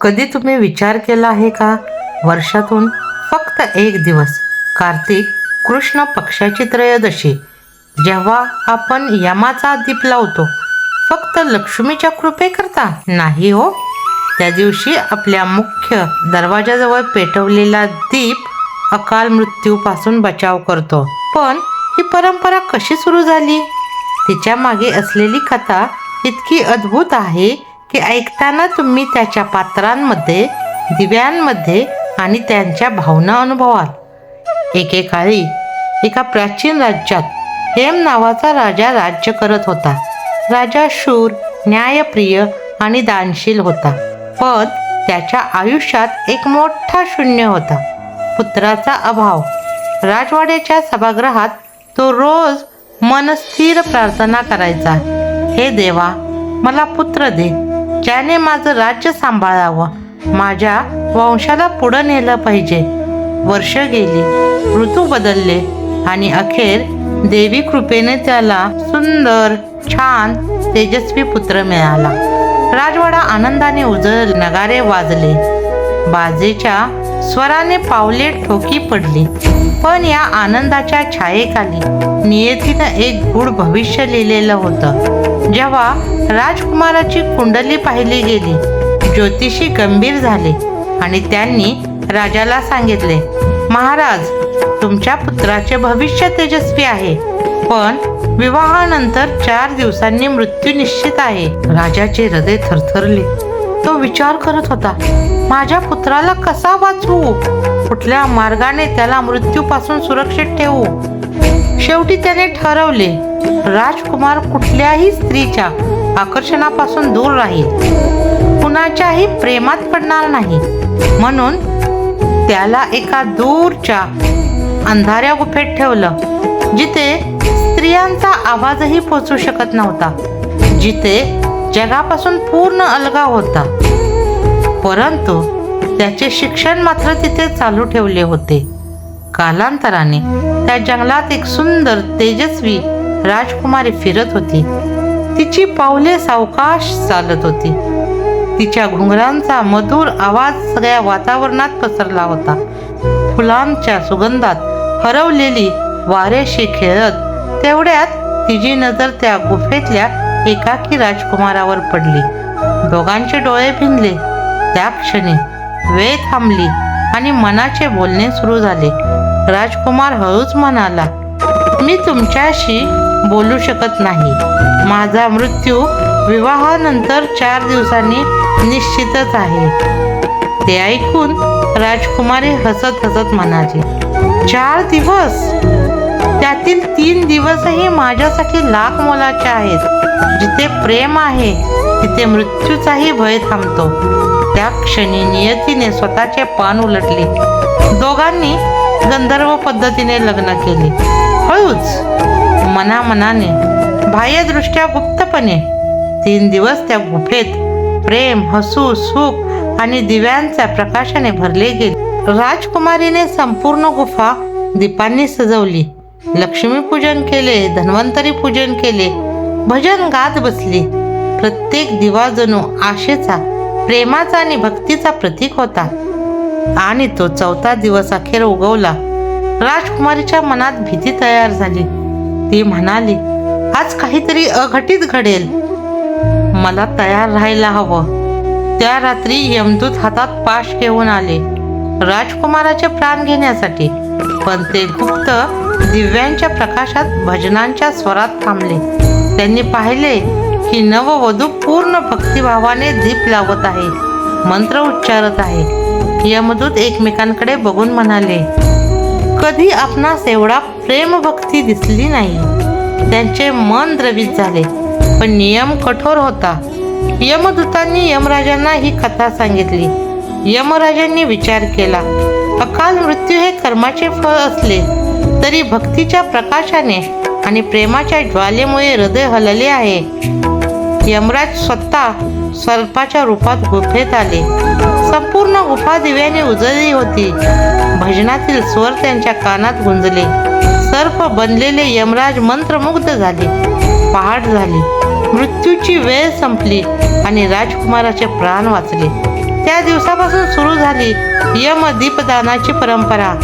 कधी तुम्ही विचार केला आहे का? वर्षातून फक्त एक दिवस कार्तिक कृष्ण पक्षाची त्रयोदशी. जेव्हा आपण यमाचा दीप लावतो फक्त लक्ष्मीच्या कृपेकरता नाही हो. त्या दिवशी आपल्या मुख्य दरवाजाजवळ पेटवलेला दीप अकाल मृत्यूपासून बचाव करतो. पण ही परंपरा कशी सुरू झाली? तिच्यामागे असलेली कथा इतकी अद्भुत आहे की ऐकताना तुम्ही त्याच्या पात्रांमध्ये दिव्यांमध्ये आणि त्यांच्या भावना अनुभवाल. एकेकाळी एका प्राचीन राज्यात हेम नावाचा राजा राज्य करत होता. राजा शूर न्यायप्रिय आणि दानशील होता. पण त्याच्या आयुष्यात एक मोठा शून्य होता. पुत्राचा अभाव. राजवाड्याच्या सभागृहात तो रोज मनस्थिर प्रार्थना करायचा. हे देवा मला पुत्र दे. ज्याने माझं राज्य सांभाळावं. माझ्या वंशाला पुढं नेलं पाहिजे. वर्ष गेली ऋतू बदलले आणि अखेर देवी कृपेने त्याला सुंदर छान तेजस्वी पुत्र मिळाला. राजवाडा आनंदाने उजळ नगारे वाजले. बाजेच्या स्वराने पावले ठोकी पडली. पण या आनंदाच्या छायेखाली नियतीनं एक गूढ भविष्य लिहिलेलं होतं. जेव्हा राजकुमाराची कुंडली पाहिली गेली ज्योतिषी गंभीर झाले आणि त्यांनी राजाला सांगितले महाराज तुमच्या पुत्राचे भविष्य तेजस्वी आहे पण विवाहानंतर चार दिवसांनी मृत्यू निश्चित आहे. राजाचे हृदय थरथरले. तो विचार करत होता माझ्या पुत्राला कसा वाचवू? कुठल्या मार्गाने त्याला मृत्यूपासून सुरक्षित ठेवू? शेवटी त्याने ठरवले राजकुमार कुठल्याही स्त्रीच्या आकर्षणापासून दूर राहील. कुणाच्याही प्रेमात पडणार नाही. म्हणून त्याला एका दूरच्या अंधाऱ्या गुफेत ठेवलं जिथे स्त्रियांचा आवाजही पोचू शकत नव्हता जिथे जगापासून पूर्ण अलगाव होता. परंतु त्याचे शिक्षण मात्र तिथे चालू ठेवले होते. कालांतराने त्या जंगलात एक सुंदर तेजस्वी राजकुमारी फिरत होती. तिची पावले सावकाश चालत होती. तिच्या घुंगरांचा मधुर आवाज सगळ्या वातावरणात पसरला होता. फुलांच्या सुगंधात हरवलेली वारेशी खेळत तेवढ्यात तिची नजर त्या गुफेतल्या एकाकी राजकुमारावर पडली. दोघांचे डोळे भिनले. त्या क्षणी वेळ थांबली आणि मनाचे बोलणे सुरू झाले. राजकुमार हळूच म्हणाला मी तुमच्याशी बोलू शकत नाही. माझा मृत्यू विवाहानंतर चार दिवसांनी निश्चितच आहे. ते ऐकून राजकुमारी हसत हसत म्हणाली चार दिवस? त्यातील तीन दिवसही माझ्यासाठी लाख मोलाचे आहेत. जिथे प्रेम आहे तिथे मृत्यूचाही भय थांबतो. त्या क्षणी नियतीने स्वतःचे पान उलटले. दोघांनी गंधर्व पद्धतीने लग्न केले. हळूच मनामनाने बाह्यदृष्ट्या गुप्तपणे तीन दिवस त्या गुफेत प्रेम हसू सुख आणि दिव्यांच्या प्रकाशाने भरले गेले. राजकुमारीने संपूर्ण गुफा दीपांनी सजवली. लक्ष्मीपूजन केले धन्वंतरी पूजन केले भजन गात बसली. प्रत्येक दिवा जणू आशेचा प्रेमाचा आणि भक्तीचा प्रतीक होता. आणि तो चौथा दिवस अखेर उगवला. राजकुमारीच्या मनात भीती तयार झाली. ती म्हणाली आज काहीतरी अघटित घडेल. मला तयार राहायला हवं. त्या रात्री यमदूत हातात पाश घेऊन आले राजकुमाराचे प्राण घेण्यासाठी. पण ते गुप्त दिव्यांच्या प्रकाशात भजनांच्या स्वरात थांबले. त्यांनी पाहिले ही नववधू पूर्ण भक्तिभावाने दीप लावत आहे. मंत्र उच्चारत आहे. यमदूत एकमेकांकडे बघून म्हणाले कधी आपणास एवढा प्रेमभक्ती दिसली नाही. त्यांचे मन द्रवित झाले पण नियम कठोर होता. यमदूतांनी यमराजांना ही कथा सांगितली. यमराजांनी विचार केला अकाल मृत्यू हे कर्माचे फळ असले तरी भक्तीच्या प्रकाशाने आणि प्रेमाच्या ज्वालेमुळे हृदय हलले आहे. यमराज स्वतः सर्पाच्या रूपात गुफेत आले. संपूर्ण गुफा दिव्याने उजळली होती. भजनातील स्वर त्यांच्या कानात गुंजले. सर्प बनलेले यमराज मंत्रमुग्ध झाले. पहाट झाली. मृत्यूची वेळ संपली आणि राजकुमाराचे प्राण वाचले. त्या दिवसापासून सुरू झाली यम दीपदानाची परंपरा.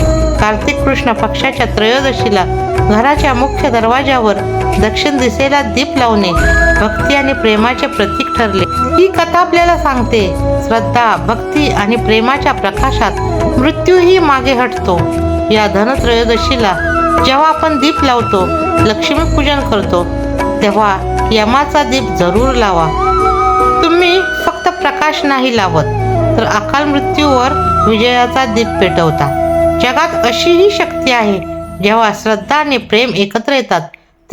कार्तिक कृष्ण पक्षाच्या त्रयोदशीला घराच्या मुख्य दरवाजावर दक्षिण दिशेला दीप लावणे भक्ती आणि प्रेमाचे प्रतीक ठरले. ही कथा आपल्याला सांगते. श्रद्धा भक्ती आणि प्रेमाच्या प्रकाशात मृत्यूही मागे हटतो. या धनत्रयोदशीला जेव्हा आपण दीप लावतो लक्ष्मीपूजन करतो तेव्हा यमाचा दीप जरूर लावा. तुम्ही फक्त प्रकाश नाही लावत तर अकाल मृत्यूवर विजयाचा दीप पेटवता. जगात अशीही शक्ती आहे जेव्हा श्रद्धा आणि प्रेम एकत्र येतात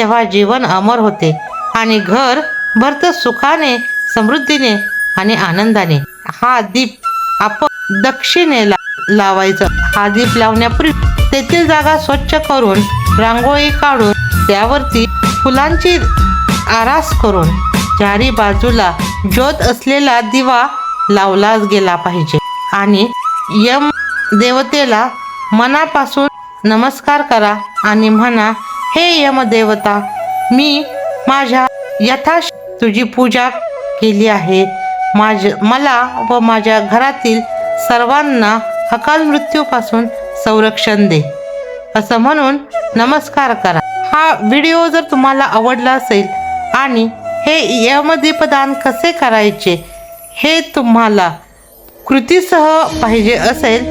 तेव्हा जीवन अमर होते आणि घर भरतं सुखाने समृद्धीने आणि आनंदाने. हा दीप आपण दक्षिणेला लावायचा. हा दीप लावण्यापूर्वी तेथील जागा स्वच्छ करून रांगोळी काढून त्यावरती फुलांची आरास करून चारी बाजूला ज्योत असलेला दिवा लावला गेला पाहिजे. आणि यम देवतेला मनापासून नमस्कार करा आणि म्हणा हे यमदेवता मी माझ्या यथाश तुझी पूजा केली आहे. माझ मला व माझ्या घरातील सर्वांना अकाल मृत्यूपासून संरक्षण दे. असं म्हणून नमस्कार करा. हा व्हिडिओ जर तुम्हाला आवडला असेल आणि हे यमदीपदान कसे करायचे हे तुम्हाला कृतीसह पाहिजे असेल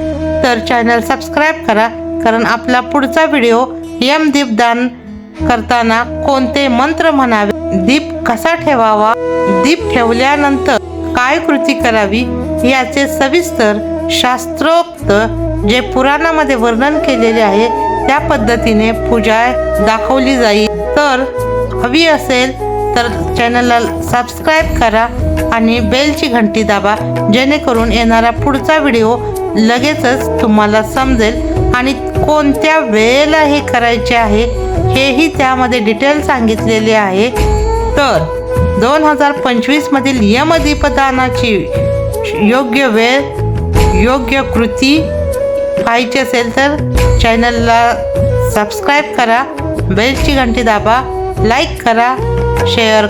तर चॅनल सबस्क्राईब करा कारण आपला पुढचा व्हिडिओ यमदीपदान करताना कोणते मंत्र म्हणावे? दीप कसा ठेवावा? दीप ठेवल्यानंतर काय कृती करावी? याचे सविस्तर शास्त्रोक्त जे पुराणामध्ये वर्णन केलेले आहे त्या पद्धतीने पूजा दाखवली जाईल. तर हवी असेल तर चॅनलला सबस्क्राईब करा आणि बेलची घंटी दाबा जेणेकरून येणारा पुढचा व्हिडिओ लगेचच तुम्हाला समजेल आणि कोणत्या वेळेला हे करायचे आहे हेही त्यामध्ये डिटेल सांगितलेले आहे. तर दोन हजार पंचवीसमधील यमदीपदानाची योग्य वेळ योग्य कृती पाहायची असेल तर चॅनलला सबस्क्राईब करा बेलची घंटी दाबा लाईक करा शेअर